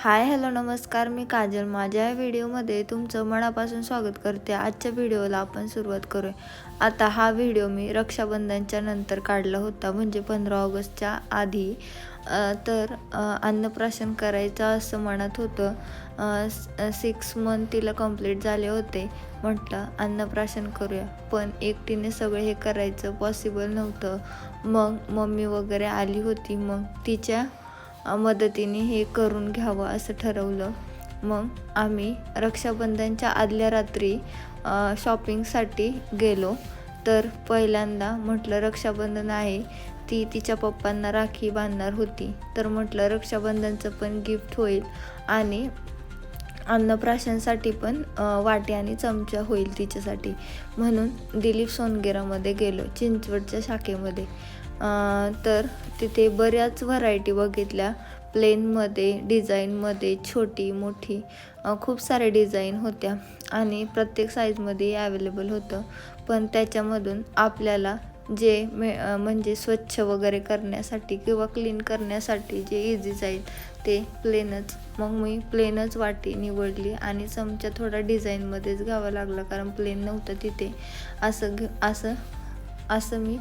Hi hello नमस्कार मी काजल. माझ्या या व्हिडिओमध्ये तुमचं मनापासून स्वागत करते. आजच्या व्हिडिओला आपण सुरुवात करूया. आता हा व्हिडिओ मी रक्षाबंधनच्या नंतर काढला होता म्हणजे पंधरा ऑगस्टच्या आधी. तर अन्नप्राशन करायचं असं म्हणत होतं. सिक्स मंथ तिला कंप्लीट झाले होते. म्हटलं अन्नप्राशन करूया. पण एकटीने सगळं हे करायचं पॉसिबल नव्हतं. मग मम्मी वगैरे आली होती. मग तिच्या मदतीने हे करून घ्यावं असं ठरवलं. मग आम्ही रक्षाबंधनच्या आदल्या रात्री शॉपिंगसाठी गेलो. तर पहिल्यांदा म्हटलं रक्षाबंधन आहे. ती तिच्या पप्पांना राखी बांधणार होती. तर म्हटलं रक्षाबंधनचं पण गिफ्ट होईल. आणि अन्नप्राशनसाठी पण वाटी आणि चमचा होईल तिच्यासाठी. म्हणून दिलीप सोनगेरामध्ये गेलो चिंचवडच्या शाखेमध्ये. तर तिथे बऱ्याच व्हरायटी बघितल्या. प्लेनमध्ये डिझाईनमध्ये छोटी मोठी खूप साऱ्या डिझाईन होत्या. आणि प्रत्येक साईजमध्ये अवेलेबल होतं. पण त्याच्यामधून आपल्याला जे मे म्हणजे स्वच्छ वगैरे करण्यासाठी किंवा क्लीन करण्यासाठी जे इझी जाईल ते प्लेनच मग मी प्लेनच वाटी निवडली आणि चमचा थोडा डिझाईनमध्येच घ्यावा लागला कारण प्लेन नव्हतं तिथे. असं घे असं असं मी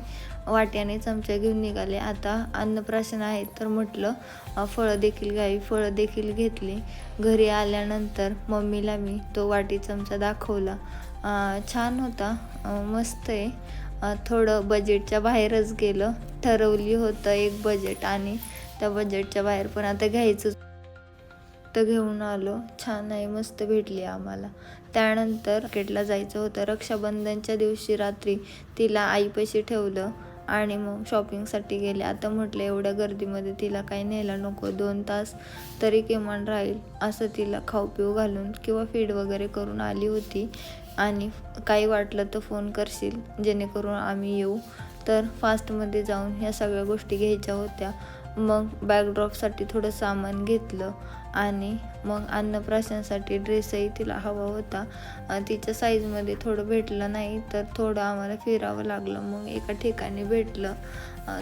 वाट्याने चमचा घेऊन निघाले. आता अन्नप्राशन आहे तर म्हटलं फळं देखील घ्यावी फळं देखील घेतली. घरी आल्यानंतर मम्मीला मी तो वाटी चमचा दाखवला. छान होता. मस्त आहे. थोडं बजेटच्या बाहेरच गेलं. ठरवली होतं एक बजेट आणि त्या बजेटच्या बाहेर पण आता घ्यायचं तर घेऊन आलो. छान आहे मस्त भेटली आम्हाला. त्यानंतर मार्केटला जायचं होतं. रक्षाबंधनच्या दिवशी रात्री तिला आईपाशी ठेवलं आणि मग शॉपिंगसाठी गेले. आता म्हटलं एवढ्या गर्दीमध्ये तिला काही न्यायला नको. दोन तास तरी किमान राहील. असं तिला खाऊ पिऊ घालून किंवा फीड वगैरे करून आली होती. आणि काही वाटलं तर फोन करशील जेणेकरून आम्ही येऊ. तर फास्टमध्ये जाऊन ह्या सगळ्या गोष्टी घ्यायच्या होत्या. मग बॅकड्रॉपसाठी थोडं सामान घेतलं. आणि मग अन्नप्राशनसाठी ड्रेसही तिला हवा होता. तिच्या साईजमध्ये थोडं भेटलं नाही तर थोडं आम्हाला फिरावं लागलं. मग एका ठिकाणी भेटलं.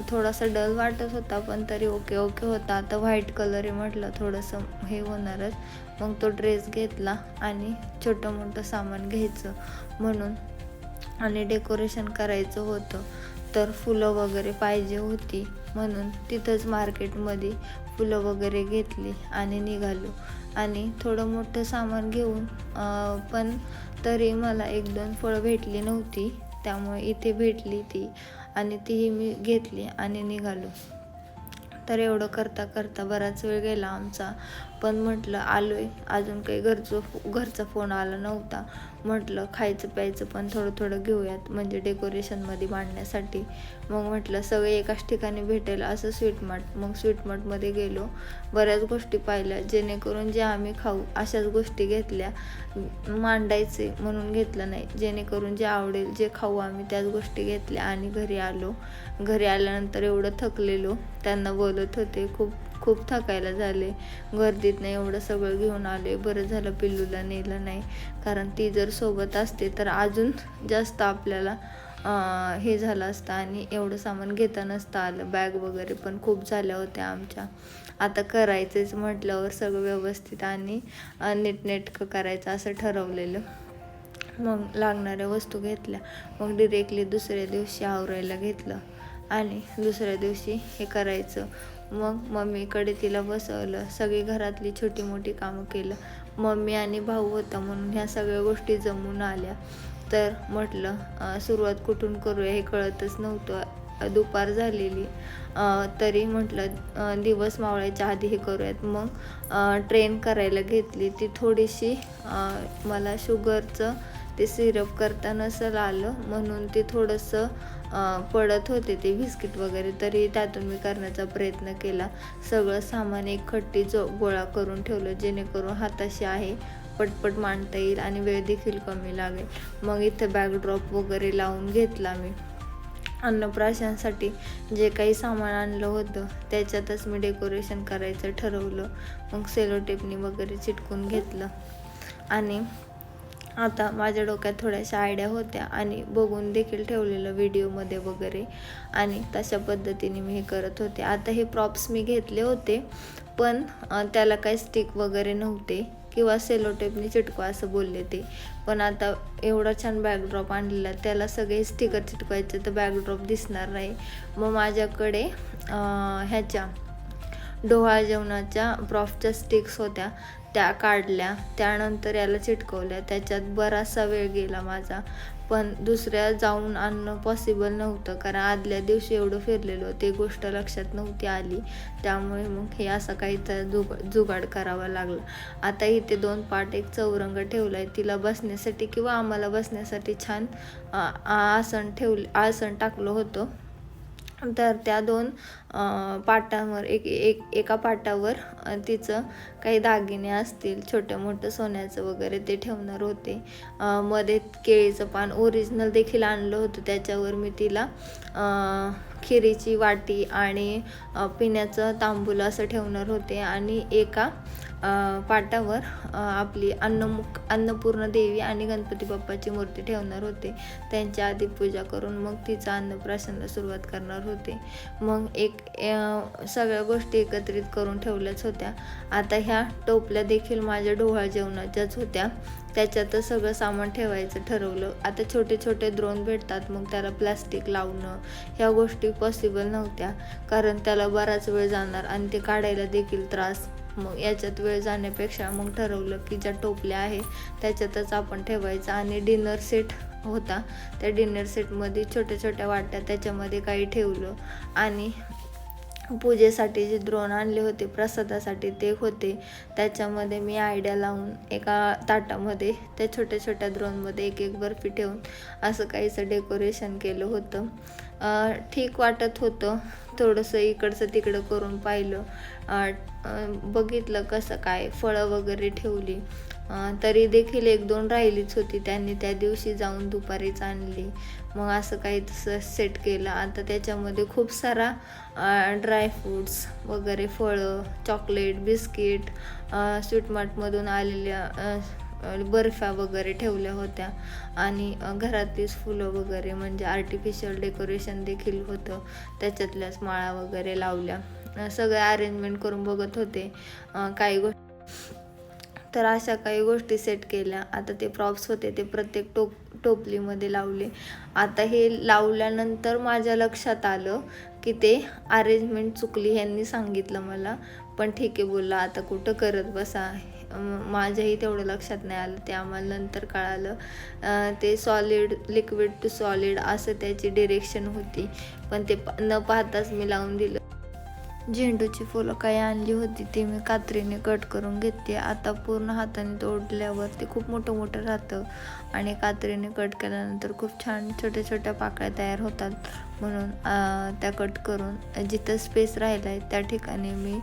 थोडासा डल वाटत होता पण तरी ओके ओके होता. आता व्हाईट कलर आहे म्हटलं थोडंसं हे होणारच. मग तो ड्रेस घेतला आणि छोटं मोठं सामान घ्यायचं म्हणून आणि डेकोरेशन करायचं होतं. तर फुलं वगैरे पाहिजे होती म्हणून तिथंच मार्केटमध्ये फुलं वगैरे घेतली आणि निघालो. आणि थोडं मोठं सामान घेऊन पण तरी मला एक दोन फळं भेटली नव्हती. त्यामुळे इथे भेटली ती आणि तीही मी घेतली आणि निघालो. तर एवढं करता करता बराच वेळ गेला आमचा. पण म्हटलं आलो आहे अजून काही घरचं घरचा फोन आला नव्हता. म्हटलं खायचं प्यायचं पण थोडं थोडं घेऊयात म्हणजे डेकोरेशनमध्ये मांडण्यासाठी मग म्हटलं सगळे एकाच ठिकाणी भेटेल असं स्वीट मार्ट मग स्वीट मार्टमध्ये गेलो. बऱ्याच गोष्टी पाहिल्या जेणेकरून जे आम्ही खाऊ अशाच गोष्टी घेतल्या. मांडायचे म्हणून घेतलं नाही. जेणेकरून जे आवडेल जे खाऊ आम्ही त्याच गोष्टी घेतल्या आणि घरी आलो. घरी आल्यानंतर एवढं थकलेलो. त्यांना बोलत होते खूप खूप थकायला झाले. गर्दीतनं एवढं सगळं घेऊन आले. बरं झालं पिल्लूला नेलं नाही. कारण ती जर सोबत असते तर अजून जास्त आपल्याला हे झालं असतं आणि एवढं सामान घेता नसतं आलं. बॅग वगैरे पण खूप झाल्या होत्या आमच्या. आता करायचंच म्हटल्यावर सगळं व्यवस्थित आणि नीटनेटकं करायचं असं ठरवलेलं. मग लागणाऱ्या वस्तू घेतल्या. मग डिरेक्टली दुसऱ्या दिवशी आवरायला घेतलं. आणि दुसऱ्या दिवशी हे करायचं. मग मम्मीकडे तिला बसवलं. सगळी घरातली छोटी मोठी कामं केलं. मम्मी आणि भाऊ होता म्हणून ह्या सगळ्या गोष्टी जमून आल्या. तर म्हटलं सुरुवात कुठून करूया हे कळतच नव्हतं. दुपार झालेली. तरी म्हटलं दिवस मावळ्याच्या आधी हे करूयात. मग ट्रेन करायला घेतली. ती थोडीशी मला शुगरचं ते सिरप करता नसेल आलं. म्हणून ते थोडंसं पडत होते ते बिस्किट वगैरे तरी त्यातून मी करण्याचा प्रयत्न केला. सगळं सामान एक खट्टी जो गोळा करून ठेवलं जेणेकरून हाताशी आहे पटपट मांडता येईल आणि वेळ देखील कमी लागेल. मग इथं बॅकड्रॉप वगैरे लावून घेतला मी. अन्नप्राशांसाठी जे काही सामान आणलं होतं त्याच्यातच मी डेकोरेशन करायचं ठरवलं. मग सेलो टेपनी वगैरे चिटकून घेतलं. आणि आता माझ्या डोक्यात थोड्याशा आयडिया होत्या आणि बघून देखील ठेवलेलं व्हिडिओमध्ये वगैरे. आणि तशा पद्धतीने मी हे करत होते. आता हे प्रॉप्स मी घेतले होते पण त्याला काही स्टिक वगैरे नव्हते किंवा सेलोटेपने चिटकवा असं बोलले ते. पण आता एवढा छान बॅकड्रॉप आणलेला त्याला सगळे स्टिकर चिटकवायचे तर बॅकड्रॉप दिसणार नाही. मग माझ्याकडे ह्याच्या डोहाळ जेवणाच्या प्रॉफच्या स्टिक्स होत्या. त्या काढल्या त्यानंतर याला चिटकवल्या. त्याच्यात बराचसा वेळ गेला माझा. पण दुसऱ्या जाऊन आणणं पॉसिबल नव्हतं. कारण आदल्या दिवशी एवढं फिरलेलो ते गोष्ट लक्षात नव्हती आली. त्यामुळे मग हे असं काही तर जुग जुगाड करावा लागला. आता इथे दोन पाट एक चौरंग ठेवला आहे तिला बसण्यासाठी किंवा आम्हाला बसण्यासाठी छान आसन ठेवले आसन टाकलं होतं. तर त्या दोन पाटांवर एक एक एका पाटावर तिचं काही दागिने असतील छोटं मोठं सोन्याचं वगैरे ते ठेवणार होते. मध्ये केळीचं पान ओरिजिनल देखील आणलं होतं. त्याच्यावर मी तिला खिरीची वाटी आणि पिण्याचं तांबूल असं ठेवणार होते. आणि एका पाटावर आपली अन्नमुख अन्नपूर्ण देवी आणि गणपती बाप्पाची मूर्ती ठेवणार होते. त्यांच्या आधी पूजा करून मग तिचं अन्नप्राशनला सुरुवात करणार होते. मग एक सगळ्या गोष्टी एकत्रित करून ठेवल्याच होत्या. आता ह्या टोपल्या देखील माझ्या डोहाळ जेवणाच्याच होत्या. त्याच्यातच सगळं सामान ठेवायचं ठरवलं. आता छोटे छोटे द्रोण भेटतात मग त्याला प्लास्टिक लावणं ह्या गोष्टी पॉसिबल नव्हत्या. कारण त्याला बराच वेळ जाणार आणि ते काढायला देखील त्रास. मग याच्यात वेळ जाण्यापेक्षा मग ठरवलं की ज्या टोपल्या आहे त्याच्यातच आपण ठेवायचं. आणि डिनर सेट होता. त्या डिनर सेटमध्ये छोट्या छोट्या वाट्या त्याच्यामध्ये काही ठेवलं. आणि पूजेसाठी जे द्रोण आणले होते प्रसादासाठी ते होते. त्याच्यामध्ये मी आयडिया लावून एका ताटामध्ये त्या छोट्या छोट्या द्रोणमध्ये एक एक बर्फी ठेवून असं काहीसं डेकोरेशन केलं होतं. ठीक वाटत होतं. थोडंसं इकडचं तिकडं करून पाहिलं. बघितलं कसं काय फळं वगैरे ठेवली. तरी देखील एक दोन राहिलीच होती. त्यांनी त्या दिवशी जाऊन दुपारीच आणली. मग असं काही तसं सेट केलं. आता त्याच्यामध्ये खूप सारा ड्रायफ्रूट्स वगैरे फळं चॉकलेट बिस्किट स्वीटमार्टमधून आलेल्या बर्फ्या वगैरे ठेवल्या होत्या. आणि घरातलीच फुलं वगैरे म्हणजे आर्टिफिशियल डेकोरेशन देखील होतं. त्याच्यातल्याच माळा वगैरे लावल्या. सगळ्या अरेंजमेंट करून बघत होते. काही गोष्ट तर अशा काही गोष्टी सेट केल्या. आता ते प्रॉप्स होते ते प्रत्येक टोप टोपलीमध्ये लावले. आता हे लावल्यानंतर माझ्या लक्षात आलं की ते अरेंजमेंट चुकली ह्यांनी सांगितलं मला. पण ठीक आहे बोलला आता कुठं करत बसा? माझ्याही तेवढं लक्षात नाही आलं. ते आम्हाला नंतर कळालं. ते सॉलिड लिक्विड टू सॉलिड असं त्याची डिरेक्शन होती. पण ते प- न पाहताच मी लावून दिलं. झेंडूची फुलं काही आणली होती ती मी कात्रीने कट करून घेते आता पूर्ण हाताने तोडल्यावर ते खूप मोठं मोठं राहतं आणि कात्रीने कट केल्यानंतर खूप छान छोट्या छोट्या पाकळ्या तयार होतात. म्हणून त्या कट करून जिथं स्पेस राहिला आहे त्या ठिकाणी मी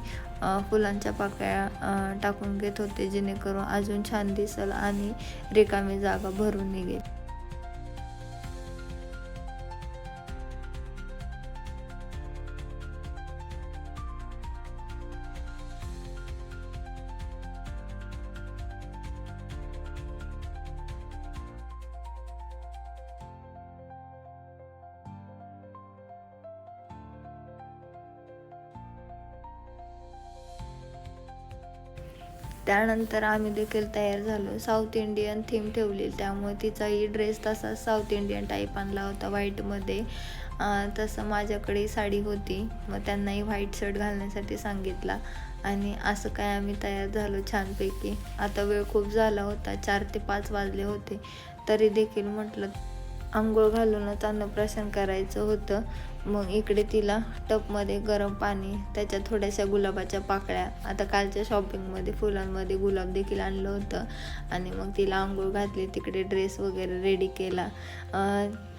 फुलांच्या पाकळ्या टाकून घेत होते जेणेकरून अजून छान दिसेल आणि रिकामी जागा भरून निघेल. त्यानंतर आम्ही देखील तयार झालो. साऊथ इंडियन थीम ठेवली त्यामुळे तिचाही ड्रेस तसा साऊथ इंडियन टाईप आणला होता व्हाईटमध्ये तसं माझ्याकडे साडी होती मग त्यांनाही व्हाईट शर्ट घालण्यासाठी सांगितला. आणि असं काय आम्ही तयार झालो छानपैकी. आता वेळ खूप झाला होता चार ते पाच वाजले होते. तरी देखील म्हटलं आंघोळ घालूनच अन्नप्राशन करायचं होतं. मग इकडे तिला टपमध्ये गरम पाणी त्याच्यात थोड्याशा गुलाबाच्या पाकळ्या आता कालच्या शॉपिंगमध्ये फुलांमध्ये गुलाब देखील आणलं होतं. आणि मग तिला आंघोळ घातली तिकडे ड्रेस वगैरे रेडी केला.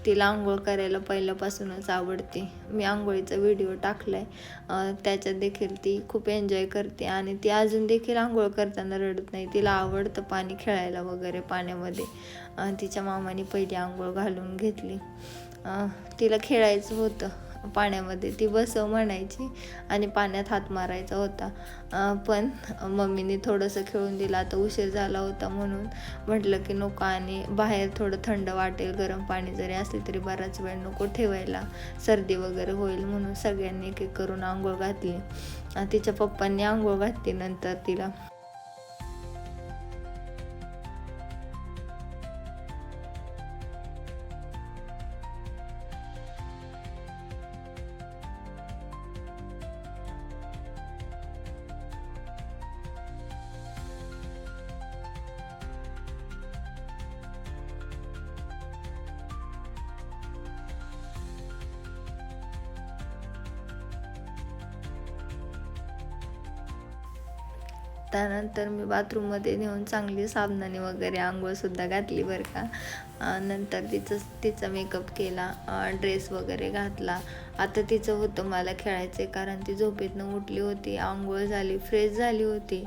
तिला आंघोळ करायला पहिल्यापासूनच आवडते. मी आंघोळीचा व्हिडिओ टाकला आहे त्याच्यात देखील ती खूप एन्जॉय करते आणि ती अजून देखील आंघोळ करताना रडत नाही. तिला आवडतं पाणी खेळायला वगैरे पाण्यामध्ये. तिच्या मामाने पहिली आंघोळ घालून घेतली. तिला खेळायचं होतं. पाण्यामध्ये. ती बसव म्हणायची आणि पाण्यात हात मारायचा होता. पण मम्मीने थोडंसं खेळून दिलं. आता उशीर झाला होता म्हणून म्हटलं की नको आणि बाहेर थोडं थंड वाटेल गरम पाणी जरी असले तरी बराच वेळ नको ठेवायला. सर्दी वगैरे होईल म्हणून सगळ्यांनी एक एक करून आंघोळ घातली. तिच्या पप्पांनी आंघोळ घातली नंतर तिला. त्यानंतर मी बाथरूममध्ये नेऊन चांगली साबणाने वगैरे आंघोळसुद्धा घातली बरं का. नंतर तिचं तिचा मेकअप केला ड्रेस वगैरे घातला. आता तिचं होतं मला खेळायचं कारण ती झोपेतनं उठली होती आंघोळ झाली फ्रेश झाली होती.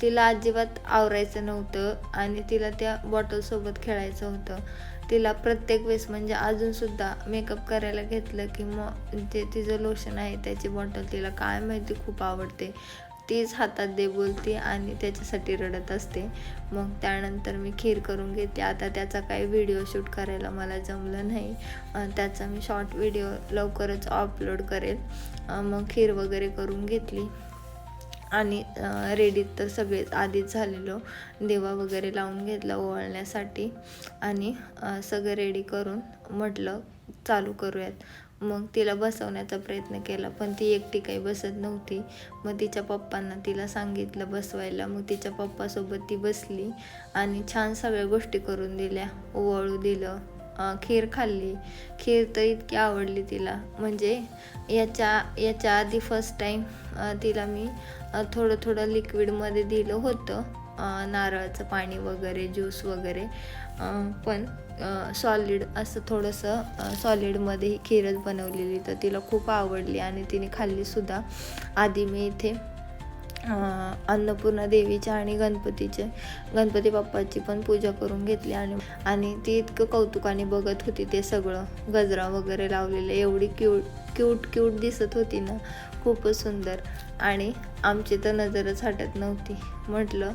तिला अजिबात आवरायचं नव्हतं आणि तिला त्या बॉटलसोबत खेळायचं होतं. तिला प्रत्येक वेळेस म्हणजे अजूनसुद्धा मेकअप करायला घेतलं की मग ते तिचं लोशन आहे त्याची बॉटल तिला काय माहिती खूप आवडते. तीच हातात दे बोलते आणि त्याच्यासाठी रडत असते. मग त्यानंतर मी खीर करून घेते. आता त्याचा काही व्हिडिओ शूट करायला मला जमलं नाही. त्याचा मी शॉर्ट व्हिडिओ लवकरच अपलोड करेल. मग खीर वगैरे करून घेतली. आणि रेडीत तर सगळेच आधीच झालेलो. देवा वगैरे लावून घेतला ओवाळण्यासाठी. आणि सगळं रेडी करून म्हटलं चालू करूयात. मग तिला बसवण्याचा प्रयत्न केला पण ती एकटी काही बसत नव्हती. मग तिच्या पप्पांना तिला सांगितलं बसवायला. मग तिच्या पप्पासोबत ती बसली आणि छान सगळ्या गोष्टी करून दिल्या. ओवाळू दिलं खीर खाल्ली. खीर तर इतकी आवडली तिला. म्हणजे याच्या याच्या आधी फर्स्ट टाईम तिला मी थोडं थोडं लिक्विडमध्ये दिलं होतं नारळाचं पाणी वगैरे ज्यूस वगैरे. पण सॉलिड असं थोडंसं सॉलिडमध्ये ही खीरच बनवलेली तर तिला खूप आवडली आणि तिने खाल्लीसुद्धा आधी मी इथे अन्नपूर्णा देवीच्या आणि गणपतीचे गणपती बाप्पाची पण पूजा करून घेतली आणि आणि ती इतकं कौतुकाने बघत होती ते सगळं. गजरा वगैरे लावलेलं एवढी क्यूट क्यूट क्यूट दिसत होती ना. खूपच सुंदर आणि आमची तर नजरच हटत नव्हती. म्हटलं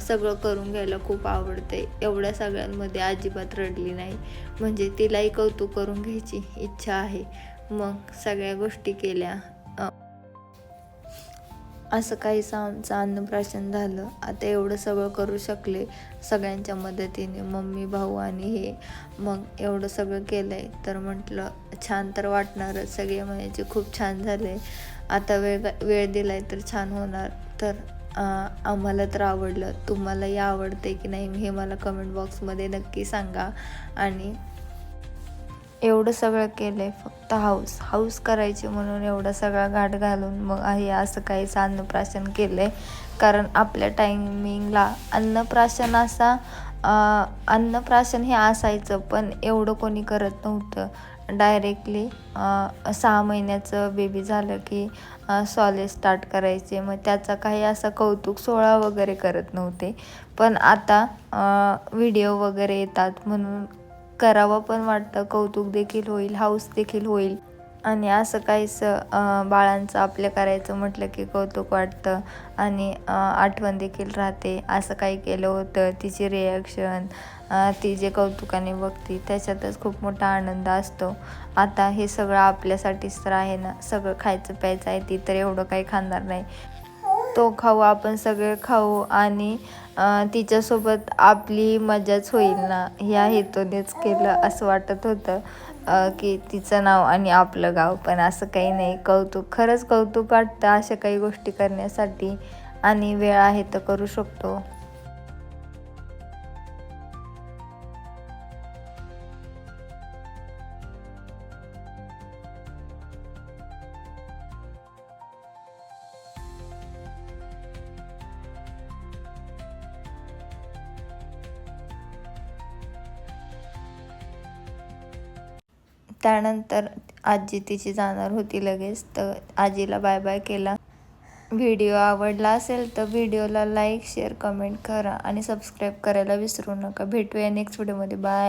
सगळं करून घ्यायला खूप आवडते एवढ्या सगळ्यांमध्ये अजिबात रडली नाही. म्हणजे तिलाही कौतुक करून घ्यायची इच्छा आहे. मग सगळ्या गोष्टी केल्या. असं काहीसं आमचं अन्नप्राशन झालं. आता एवढं सगळं करू शकले सगळ्यांच्या मदतीने. मम्मी भाऊ आणि हे. मग एवढं सगळं केलं आहे तर म्हटलं छान तर वाटणारच. सगळे म्हणायचे खूप छान झाले आता वेळ वेळ दिला आहे तर छान होणार. तर आम्हाला तर आवडलं. तुम्हालाही आवडते की नाही हे मला कमेंट बॉक्समध्ये नक्की सांगा. आणि एवढं सगळं केलं आहे फक्त हाऊस हाऊस करायची म्हणून एवढा सगळा घाट घालून मग आहे असं काहीच अन्नप्राशन केलं आहे कारण आपल्या टायमिंगला अन्नप्राशन असा अन्नप्राशन हे असायचं पण एवढं कोणी करत नव्हतं. डायरेक्टली सहा महिन्याचं बेबी झालं की सॉलेज स्टार्ट करायचे. मग त्याचा काही असा कौतुक सोहळा वगैरे करत नव्हते. पण आता व्हिडिओ वगैरे येतात म्हणून करावं पण वाटतं. कौतुक देखील होईल हाऊस देखील होईल. आणि असं काहीसं बाळांचं आपल्या करायचं म्हटलं की कौतुक वाटतं. आणि आठवण देखील राहते. असं काही केलं होतं तिची रिॲक्शन ती जे कौतुकाने बघते त्याच्यातच खूप मोठा आनंद असतो. आता हे सगळं आपल्यासाठीच तर आहे ना. सगळं खायचं प्यायचं आहे ती तर एवढं काही खाणार नाही. तो खाऊ आपण सगळे खाऊ आणि तिच्यासोबत आपली मजाच होईल ना? ह्या हेतूनेच केलं असं वाटत होतं की तिचं नाव आणि आपलं गाव. पण असं काही नाही. कौतुक खरंच कौतुक वाटतं अशा काही गोष्टी करण्यासाठी. आणि वेळ आहे तर करू शकतो. त्यानंतर आजी तिची जाणार होती लगेच तर आजीला बाय बाय केला. व्हिडिओ आवडला असेल तर व्हिडिओला लाईक शेअर कमेंट करा आणि सबस्क्राईब करायला विसरू नका. भेटूया नेक्स्ट व्हिडिओमध्ये बाय